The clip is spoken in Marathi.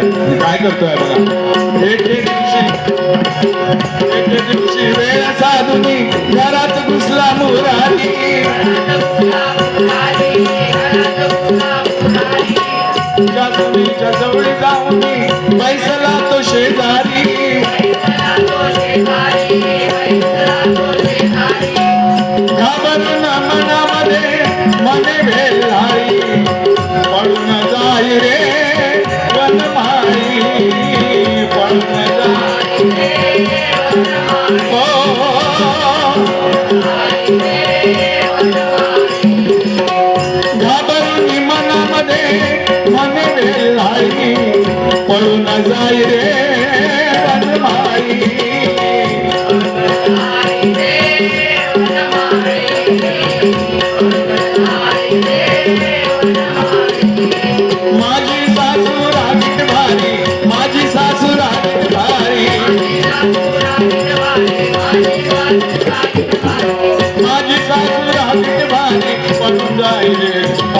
आहे काय करतोय बघा? एक दिवशी दिवशी वेळ साधुनी घरात घुसला मुरारी. जादुनीच्या जवळ जाऊन तो शेजारी. घाबरून मनामध्ये मने भेल ती मनामध्ये मन लागी पळून जाई रे माझी सासू रागीट भारी माझी सासू रागीट भारी. सासू रागीट भारी पळून जाई